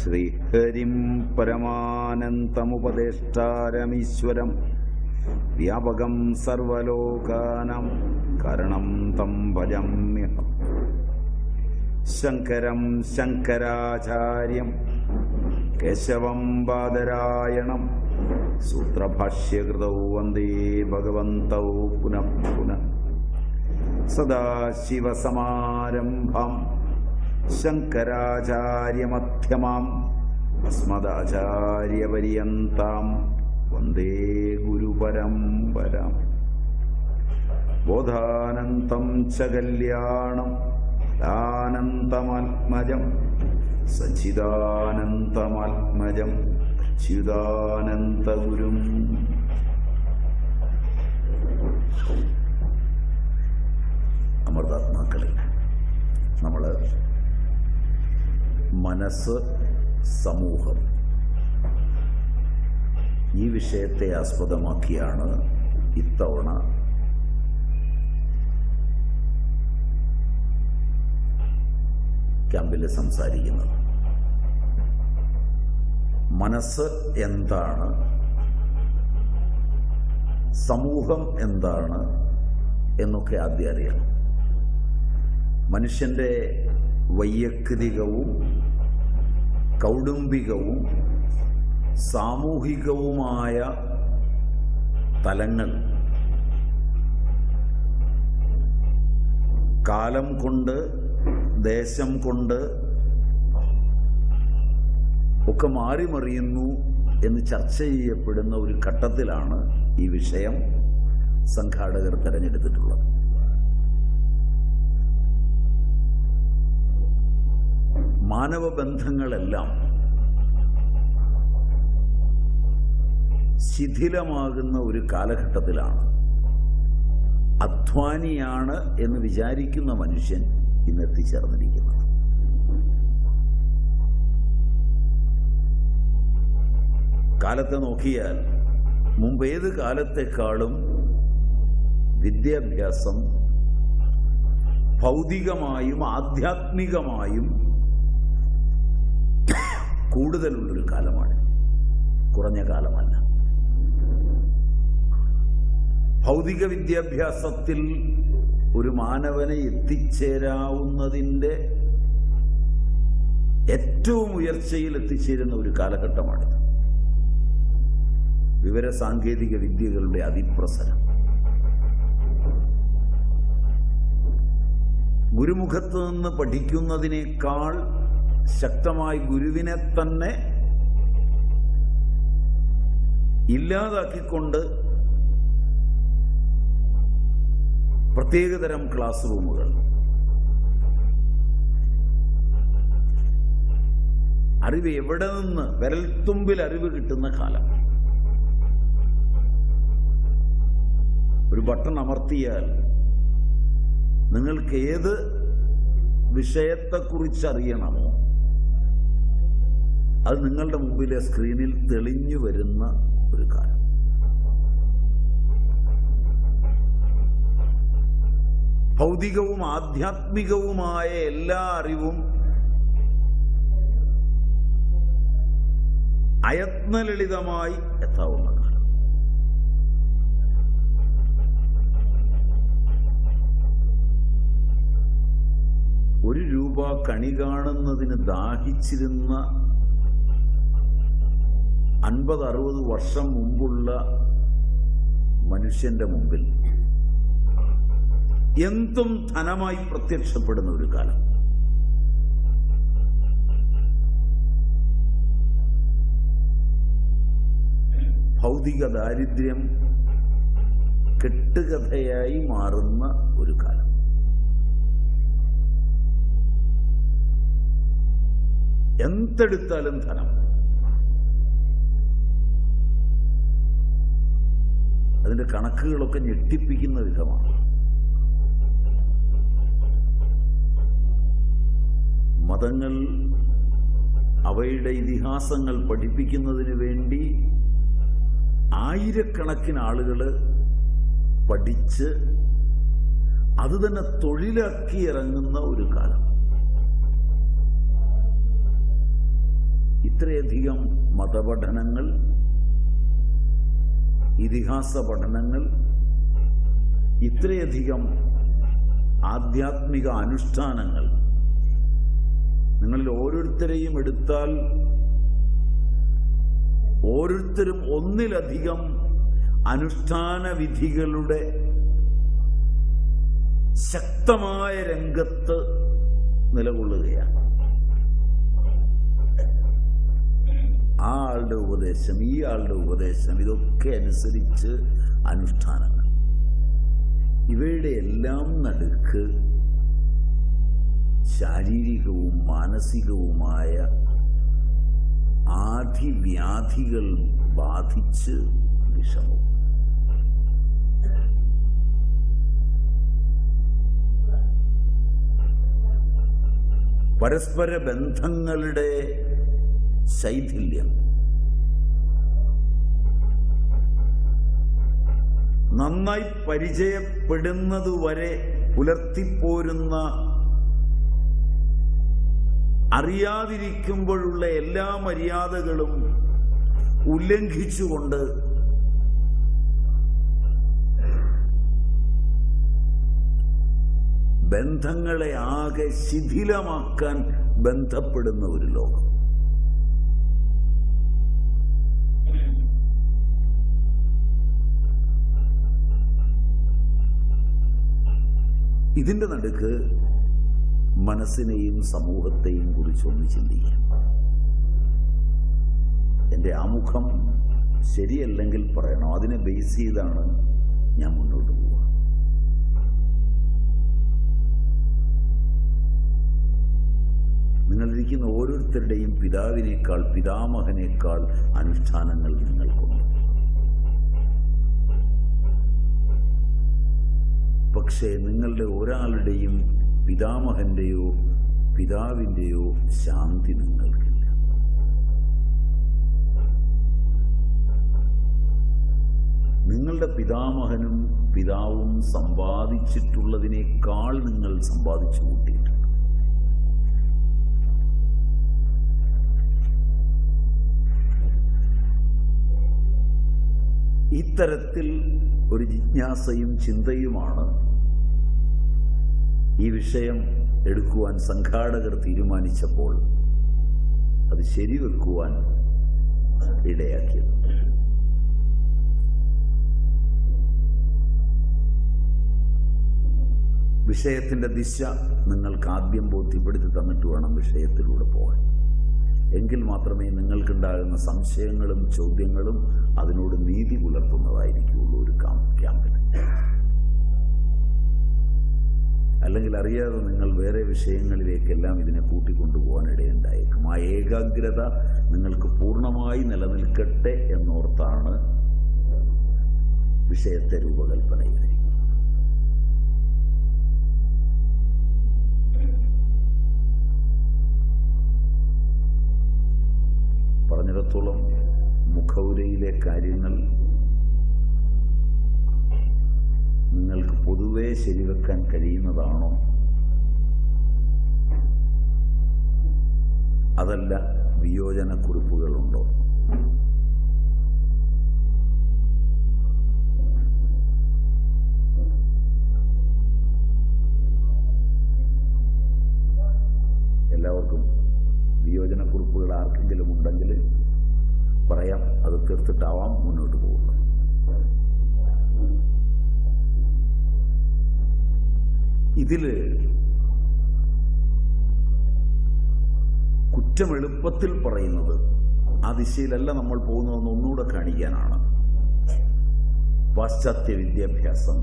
ശ്രീഹരിം പരമാനന്തമുപദേഷ്ടാരമീശ്വരം വ്യാപകം സർവലോകാനം കരണം തം ഭജമ്യ. ശങ്കരം ശങ്കരാചാര്യം കേശവം ബാദരായണം സൂത്രഭാഷ്യകൃതൗ വന്ദേ ഭഗവന്തൗ പുനഃ പുനഃ. സദാശിവസമാരംഭം. ശങ്കരാചാര്യമധ്യമാം. അസ്മദാചാര്യപര്യന്താം. വന്ദേ ഗുരുപരമ്പരാം. ബോധാനന്തം ച കല്യാണം. ആനന്ദമാത്മജം സച്ചിദാനന്ദമാത്മജം അച്യുതാനന്ദഗുരും. അമൃതാത്മാക്കളെ നമ്മൾ മനസ്സ് സമൂഹം. ഈ വിഷയത്തെ ആസ്പദമാക്കിയാണ് ഇത്തവണ ക്യാമ്പിൽ സംസാരിക്കുന്നത്. മനസ്സ് എന്താണ്? സമൂഹം എന്താണ്? എന്നൊക്കെ ആദ്യം അറിയണം. മനുഷ്യന്റെ വൈയക്തികവും കൗടുംബികവും സാമൂഹികവുമായ തലങ്ങൾ. കാലം കൊണ്ട് ദേശം കൊണ്ട് ഒക്കെ മാറിമറിയുന്നു എന്ന് ചർച്ച ചെയ്യപ്പെടുന്ന ഒരു ഘട്ടത്തിലാണ് ഈ വിഷയം സംഘാടകർ തെരഞ്ഞെടുത്തിട്ടുള്ളത്. മാനവ ബന്ധങ്ങളെല്ലാം ശിഥിലമാകുന്ന ഒരു കാലഘട്ടത്തിലാണ്. അധ്വാനിയാണ് എന്ന് വിചാരിക്കുന്ന മനുഷ്യൻ ഇന്ന് എത്തിച്ചേർന്നിരിക്കുന്നത്. കാലത്തെ നോക്കിയാൽ മുമ്പേത് കാലത്തെക്കാളും വിദ്യാഭ്യാസം ഭൗതികമായും ആധ്യാത്മികമായും കൂടുതലുള്ളൊരു കാലമാണ്. കുറഞ്ഞ കാലമല്ല. ഭൗതിക വിദ്യാഭ്യാസത്തിൽ ഒരു മാനവനെ എത്തിച്ചേരാവുന്നതിന്റെ ഏറ്റവും ഉയർച്ചയിൽ എത്തിച്ചേരുന്ന ഒരു കാലഘട്ടമാണിത് വിവര സാങ്കേതിക വിദ്യകളുടെ അതിപ്രസരം. ഗുരുമുഖത്ത് നിന്ന് പഠിക്കുന്നതിനേക്കാൾ ശക്തമായി ഗുരുവിനെ തന്നെ ഇല്ലാതാക്കിക്കൊണ്ട് പ്രത്യേകതരം ക്ലാസ് റൂമുകൾ അറിവ് എവിടെ നിന്ന് വിരൽത്തുമ്പിൽ അറിവ് കിട്ടുന്ന കാലം. ഒരു ബട്ടൺ അമർത്തിയാൽ നിങ്ങൾക്ക് ഏത് വിഷയത്തെക്കുറിച്ച് അറിയണമോ അത് നിങ്ങളുടെ മുമ്പിലെ സ്ക്രീനിൽ തെളിഞ്ഞു വരുന്ന ഒരു കാലം. ഭൗതികവും ആധ്യാത്മികവുമായ എല്ലാ അറിവും അയത്നലളിതമായി എത്താവുന്ന കാലം. ഒരു രൂപ കണി കാണുന്നതിന് ദാഹിച്ചിരുന്ന അൻപത് അറുപത് വർഷം മുമ്പുള്ള മനുഷ്യന്റെ മുമ്പിൽ എന്തും ധനമായി പ്രത്യക്ഷപ്പെടുന്ന ഒരു കാലം. ഭൗതിക ദാരിദ്ര്യം കെട്ടുകഥയായി മാറുന്ന ഒരു കാലം. എന്തെടുത്താലും ധനം. അതിന്റെ കണക്കുകളൊക്കെ ഞെട്ടിപ്പിക്കുന്ന വിധമാണ്. മതങ്ങൾ അവയുടെ ഇതിഹാസങ്ങൾ പഠിപ്പിക്കുന്നതിന് വേണ്ടി ആയിരക്കണക്കിന് ആളുകൾ പഠിച്ച് അത് തന്നെ തൊഴിലാക്കി ഇറങ്ങുന്ന ഒരു കാലം. ഇത്രയധികം മതപഠനങ്ങൾ ഇതിഹാസ പഠനങ്ങൾ ഇത്രയധികം ആധ്യാത്മിക അനുഷ്ഠാനങ്ങൾ നിങ്ങളിൽ ഓരോരുത്തരെയും എടുത്താൽ ഓരോരുത്തരും ഒന്നിലധികം അനുഷ്ഠാന വിധികളുടെ ശക്തമായ രംഗത്ത് നിലകൊള്ളുകയാണ്. ആ ആളുടെ ഉപദേശം ഈ ആളുടെ ഉപദേശം ഇതൊക്കെ അനുസരിച്ച് അനുഷ്ഠാനങ്ങൾ. ഇവയുടെ എല്ലാം നടുക്ക് ശാരീരികവും മാനസികവുമായ ആധിവ്യാധികൾ ബാധിച്ച് വിഷമവും. പരസ്പര ബന്ധങ്ങളുടെ ശൈഥില്യം. നന്നായി പരിചയപ്പെടുന്നതുവരെ പുലർത്തിപ്പോരുന്ന അറിയാതിരിക്കുമ്പോഴുള്ള എല്ലാ മര്യാദകളും ഉല്ലംഘിച്ചുകൊണ്ട് ബന്ധങ്ങളെ ആകെ ശിഥിലമാക്കാൻ ബന്ധപ്പെടുന്ന ഒരു ലോകം. ഇതിന്റെ നടുക്ക് മനസ്സിനെയും സമൂഹത്തെയും കുറിച്ചൊന്ന് ചിന്തിക്കാം. എന്റെ ആമുഖം ശരിയല്ലെങ്കിൽ പറയണം? അതിനെ ബേസ് ചെയ്താണ് ഞാൻ മുന്നോട്ട് പോവുക. നിങ്ങളിരിക്കുന്ന ഓരോരുത്തരുടെയും പിതാവിനേക്കാൾ പിതാമഹനേക്കാൾ അനുഷ്ഠാനങ്ങൾ നിങ്ങൾക്കുണ്ട്. പക്ഷേ നിങ്ങളുടെ ഒരാളുടെയും പിതാമഹന്റെയോ പിതാവിന്റെയോ ശാന്തി നിങ്ങൾക്കില്ല. നിങ്ങളുടെ പിതാമഹനും പിതാവും സമ്പാദിച്ചിട്ടുള്ളതിനേക്കാൾ നിങ്ങൾ സമ്പാദിച്ചു കൂട്ടിയിട്ടുണ്ട് ഇത്തരത്തിൽ ഒരു ജിജ്ഞാസയും ചിന്തയുമാണ് ഈ വിഷയം എടുക്കുവാൻ സംഘാടകർ തീരുമാനിച്ചപ്പോൾ അത് ശരിവെക്കുവാൻ ഇടയാക്കിയത്. വിഷയത്തിന്റെ ദിശ നിങ്ങൾക്ക് ആദ്യം ബോധ്യപ്പെടുത്തി തന്നിട്ട് വേണം വിഷയത്തിലൂടെ പോകാൻ. എങ്കിൽ മാത്രമേ നിങ്ങൾക്കുണ്ടാകുന്ന സംശയങ്ങളും ചോദ്യങ്ങളും അതിനോട് നീതി പുലർത്തുന്നതായിരിക്കുള്ളൂ ഒരു ക്യാമ്പിൽ. അല്ലെങ്കിൽ അറിയാതെ നിങ്ങൾ വേറെ വിഷയങ്ങളിലേക്കെല്ലാം ഇതിനെ കൂട്ടിക്കൊണ്ടുപോകാനിടയുണ്ടായേക്കും. ആ ഏകാഗ്രത നിങ്ങൾക്ക് പൂർണമായി നിലനിൽക്കട്ടെ എന്നോർത്താണ് വിഷയത്തെ രൂപകൽപ്പന ചെയ്തിരിക്കുന്നത് പറഞ്ഞിടത്തോളം മുഖൗരയിലെ കാര്യങ്ങൾ നിങ്ങൾക്ക് പൊതുവെ ശരിവെക്കാൻ കഴിയുന്നതാണോ? അതല്ല വിയോജനക്കുറിപ്പുകളുണ്ടോ? എല്ലാവർക്കും വിയോജനക്കുറിപ്പുകൾ ആർക്കെങ്കിലും ഉണ്ടെങ്കിൽ തീർത്തിട്ടാവാം മുന്നോട്ട് പോകുക ഇതിൽ കുറ്റം എളുപ്പത്തിൽ പറയുന്നത് ആ ദിശയിലല്ല നമ്മൾ പോകുന്നതെന്ന് ഒന്നുകൂടെ കാണിക്കാനാണ്. പാശ്ചാത്യ വിദ്യാഭ്യാസം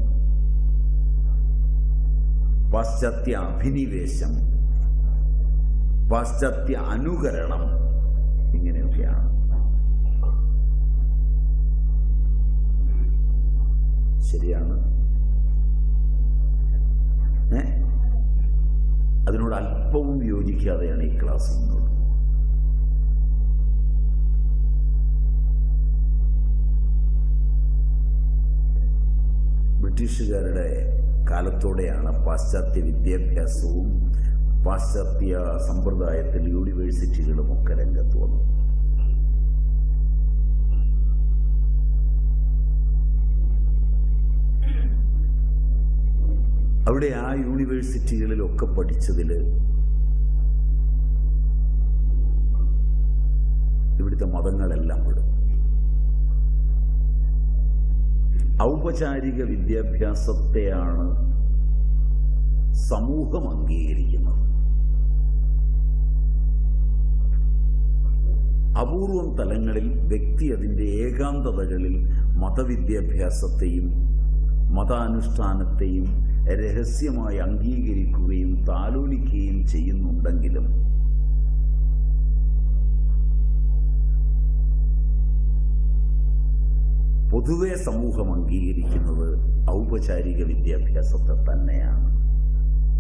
പാശ്ചാത്യ അഭിനിവേശം പാശ്ചാത്യ അനുകരണം ഇങ്ങനെയൊക്കെയാണ്. ശരിയാണ്. ഏ? അതിനോട് അല്പവും യോജിക്കാതെയാണ് ഈ ക്ലാസ് മുന്നോട്ട് ബ്രിട്ടീഷുകാരുടെ കാലത്തോടെയാണ് പാശ്ചാത്യ വിദ്യാഭ്യാസവും പാശ്ചാത്യ സമ്പ്രദായത്തിൽ യൂണിവേഴ്സിറ്റികളുമൊക്കെ രംഗത്ത് വന്നു അവിടെ ആ യൂണിവേഴ്സിറ്റികളിലൊക്കെ പഠിച്ചതിൽ ഇവിടുത്തെ മതങ്ങളെല്ലാം പെടും. ഔപചാരിക വിദ്യാഭ്യാസത്തെയാണ് സമൂഹം അംഗീകരിക്കുന്നത്. അപൂർവം തലങ്ങളിൽ വ്യക്തി അതിന്റെ ഏകാന്തതകളിൽ മതവിദ്യാഭ്യാസത്തെയും മതാനുഷ്ഠാനത്തെയും രഹസ്യമായി അംഗീകരിക്കുകയും താലോലിക്കുകയും ചെയ്യുന്നുണ്ടെങ്കിലും പൊതുവെ സമൂഹം അംഗീകരിക്കുന്നത് ഔപചാരിക വിദ്യാഭ്യാസത്തെ തന്നെയാണ്.